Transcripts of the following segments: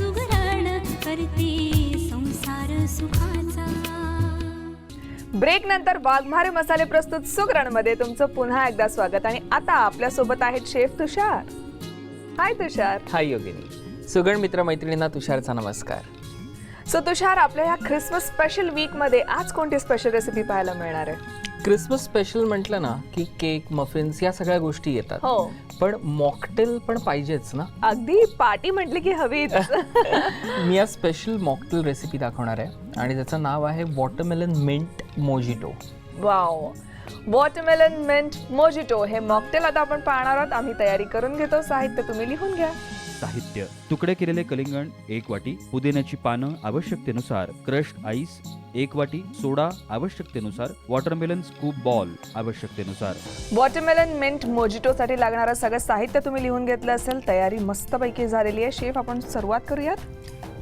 सुगरण करते संसार सुखाचा. ब्रेक नंतर वाघमारे मसाले प्रस्तुत सुगरणमध्ये तुमचं पुन्हा एकदा स्वागत. आणि आता आपल्यासोबत आहेत शेफ तुषार. हाय तुषार. हाय योगिनी. सुगण मित्र मैत्रिणींना तुषारचा नमस्कार. सो तुषार आपल्या ह्या ख्रिसमस स्पेशल वीकमध्ये आज कोणती स्पेशल रेसिपी पाहायला मिळणार आहे? क्रिसमस स्पेशल म्हटलं ना की केक मफिन्स या सगळ्या गोष्टी येतात. हो. पण मॉकटेल पण पाहिजेच ना? अगदी पार्टी म्हटली की हवीच. मी आज स्पेशल मॉकटेल रेसिपी दाखवणार आहे. आणि त्याचं नाव आहे watermelon mint mojito wow. Watermelon mint mojito हे मॉकटेल आता आपण पाहणार आहोत. आम्ही तयारी करून घेतो. साहित्य तुम्ही लिहून घ्या. साहित्य. तुकडे केलेले कलिंगण एक वाटी पुदिन्याची पानं आवश्यकतेनुसार क्रश्ड आईस एक वाटी सोडा आवश्यकतेनुसार वॉटरमेलन स्कूप बॉल आवश्यकतेनुसार. वॉटरमेलन मिंट मोजिटो साठी लागणारं सगळं साहित्य तुम्ही लिहून घेतलं असेल तयारी मस्तपैकी झालेली आहे. शेफ आपण सुरुवात करूयात?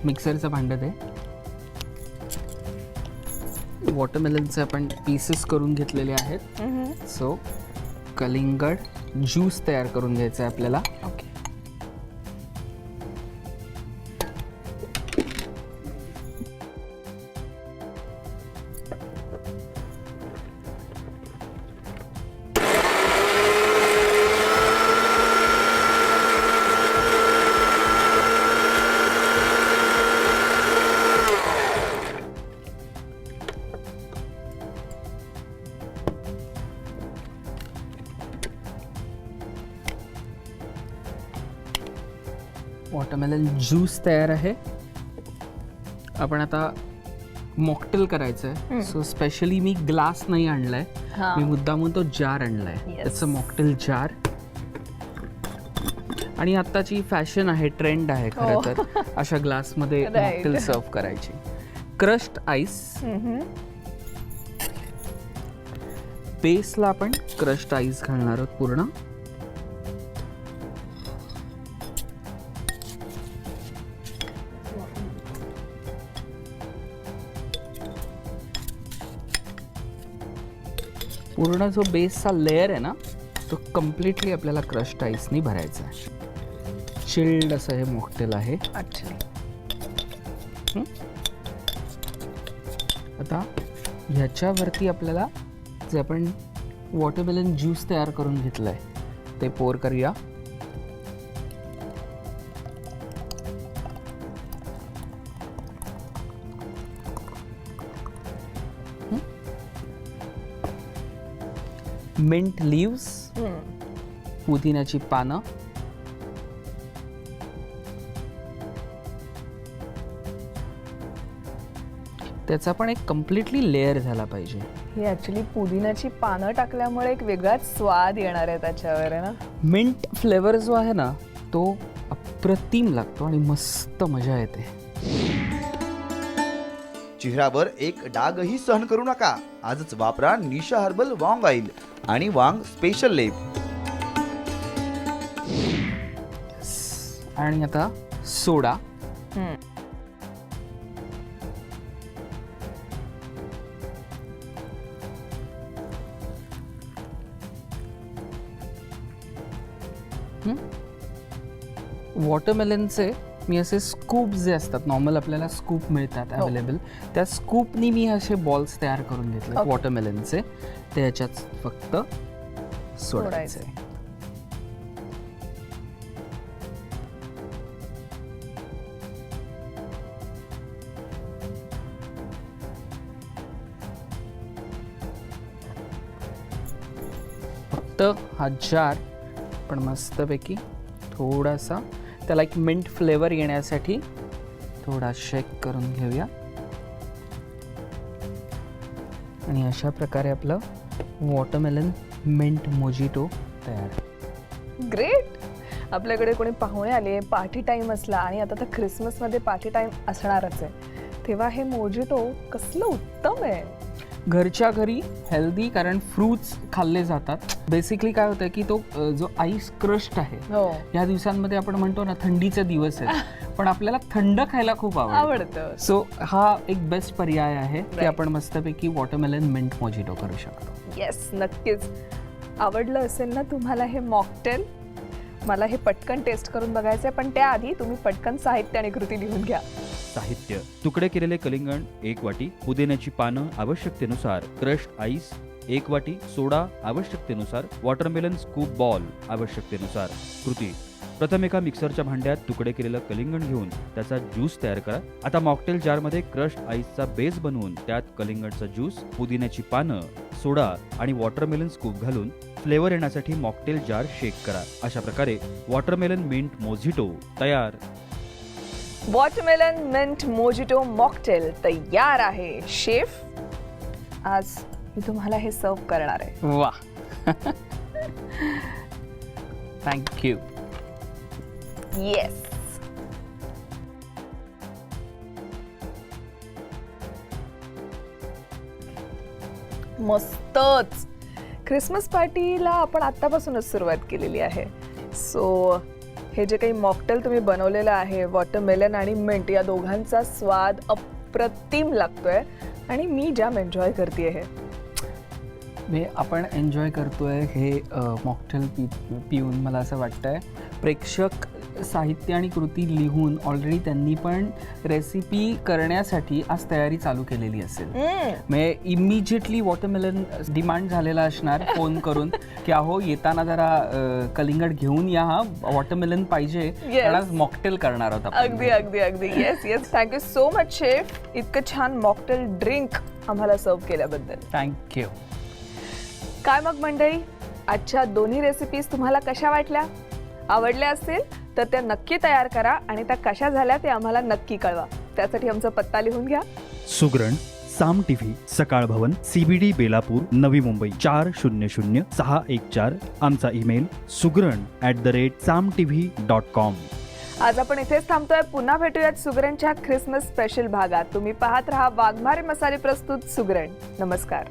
मिक्सरचं भांडं ते वॉटरमेलनचे आपण पीसेस करून घेतलेले आहेत. सो कलिंगड ज्यूस तयार करून घ्यायचं आहे आपल्याला. ओके वॉटरमेलन ज्यूस तयार आहे. आपण आता मॉकटेल करायचं आहे सो स्पेशली मी ग्लास नाही आणलाय. हा. मी मुद्दामून तो जार आणलाय. त्याचं मॉकटेल जार आणि आत्ताची फॅशन आहे ट्रेंड आहे हो. खरं तर. अशा ग्लासमध्ये. मॉकटेल सर्व करायची. क्रस्ट आईस बेसला आपण क्रस्ट आईस घालणार आहोत पूर्ण. पूर्ण जो बेसचा लेअर आहे ना तो कम्प्लिटली आपल्याला क्रस्ट आईसनी भरायचा आहे. चिल्ड असं हे मॉकटेल आहे. अच्छा. आता ह्याच्यावरती आपल्याला जे आपण वॉटरमेलन ज्यूस तयार करून घेतलं आहे ते पोर करूया. मिंट लिव्स पुदिन्याची पानं त्याचा पण एक कम्प्लिटली लेअर झाला पाहिजे. ही ऍक्च्युली पुदिन्याची पानं टाकल्यामुळे एक वेगळाच स्वाद येणार आहे त्याच्यावर आहे ना? मिंट फ्लेवर जो आहे ना तो अप्रतिम लागतो आणि मस्त मजा येते. चेहऱ्यावर एक डागही सहन करू नका. आजच वापरा निशा हर्बल वांग ऑइल आणि वांग स्पेशल लेप. आणि आता सोडा. वॉटरमेलनचे मी असे स्कूप जे असतात नॉर्मल आपल्याला स्कूप मिळतात हो. अवेलेबल त्या स्कूपनी मी असे बॉल्स तयार करून घेतले Okay. वॉटरमेलनचे ते ह्याच्यात फक्त सोडायचे सोडायचे फक्त हा जार पण मस्तपैकी थोडासा त्याला एक मिंट फ्लेवर येण्यासाठी थोडा शेक करून घेऊया. आणि अशा प्रकारे आपलं वॉटरमेलन मिंट मोजिटो तयार. ग्रेट आपल्याकडे कोणी पाहुणे आले पार्टी टाईम असला आणि आता तर क्रिसमसमध्ये पार्टी टाईम असणारच आहे. तेव्हा हे मोजिटो कसलं उत्तम आहे. घरच्या घरी हेल्दी कारण फ्रुट्स खाल्ले जातात. बेसिकली काय होतं की तो अ, जो आईस क्रस्ट आहे हो. या दिवसांमध्ये आपण म्हणतो ना थंडीचे दिवस आहेत. पण आपल्याला थंड खायला खूप आवडतं. आवडतं. सो हा एक बेस्ट पर्याय आहे की Right. आपण मस्तपैकी वॉटरमेलन मिंट मोजिटो करू शकतो. येस नक्कीच. आवडलं असेल ना तुम्हाला हे मॉकटेल मला हे पटकन टेस्ट करून बघायचं आहे पण त्याआधी तुम्ही पटकन साहित्य आणि कृती लिहून घ्या. साहित्य. तुकडे केलेले कलिंगण एक वाटी पुदिन्याची पानं आवश्यकतेनुसार क्रश आईस एक वाटी सोडा आवश्यकतेनुसार वॉटरमेलन स्कूप बॉल आवश्यकतेनुसार कृती. प्रथम एका मिक्सरच्या भांड्यात तुकडे केलेलं कलिंगण घेऊन त्याचा ज्यूस तयार करा. आता मॉकटेल जारमध्ये क्रश आईसचा बेस बनवून त्यात कलिंगणचा ज्यूस पुदिन्याची पानं सोडा आणि वॉटरमेलन स्कूप घालून फ्लेवर येण्यासाठी मॉकटेल जार शेक करा. अशा प्रकारे वॉटरमेलन मिंट मोझिटो तयार वॉटरमेलन मिंट मोजिटो मॉकटेल तयार आहे. शेफ आज मी तुम्हाला हे सर्व करणार आहे. वा थँक्यू येस मस्तच. क्रिसमस पार्टीला आपण आत्तापासूनच सुरुवात केलेली आहे. सो हे जे काही मॉकटेल तुम्ही बनवलेलं आहे वॉटरमेलन आणि मिंट या दोघांचा स्वाद अप्रतिम लागतोय आणि मी जाम एन्जॉय करते हे. हे आपण एन्जॉय करतोय हे मॉकटेल पी पिऊन मला असं वाटतंय. प्रेक्षक साहित्य आणि कृती लिहून ऑलरेडी त्यांनी पण रेसिपी करण्यासाठी आज तयारी चालू केलेली असेल. म्हणजे इमिजिएटली वॉटरमेलन डिमांड झालेला असणार फोन करून की अहो येताना जरा कलिंगड घेऊन या हा वॉटरमेलन पाहिजे आज मॉकटेल करणार आपण. अगदी अगदी अगदी. Yes yes thank you so much chef इतकं छान मॉकटेल ड्रिंक आम्हाला सर्व केल्याबद्दल. थँक्यू काय मग मंडळी? आजच्या दोन्ही रेसिपीज तुम्हाला कशा वाटल्या? आवडल्या असतील तर त्या नक्की तयार करा आणि त्या कशा झाल्या ते आम्हाला नक्की कळवा. त्यासाठी आमचा पत्ता लिहून घ्या. सुग्रण साम टीव्ही सकाळ भवन सीबीडी बेलापूर नवी मुंबई चार शून्य शून्य सहा एक चार. आमचा email Sugran at the rate Saam TV dot com आज आपण इथेच थांबतोय. पुन्हा भेटूयात सुगरणच्या ख्रिसमस स्पेशल भागात. तुम्ही पाहत रहा वाघमारे मसाले प्रस्तुत सुगरण. नमस्कार.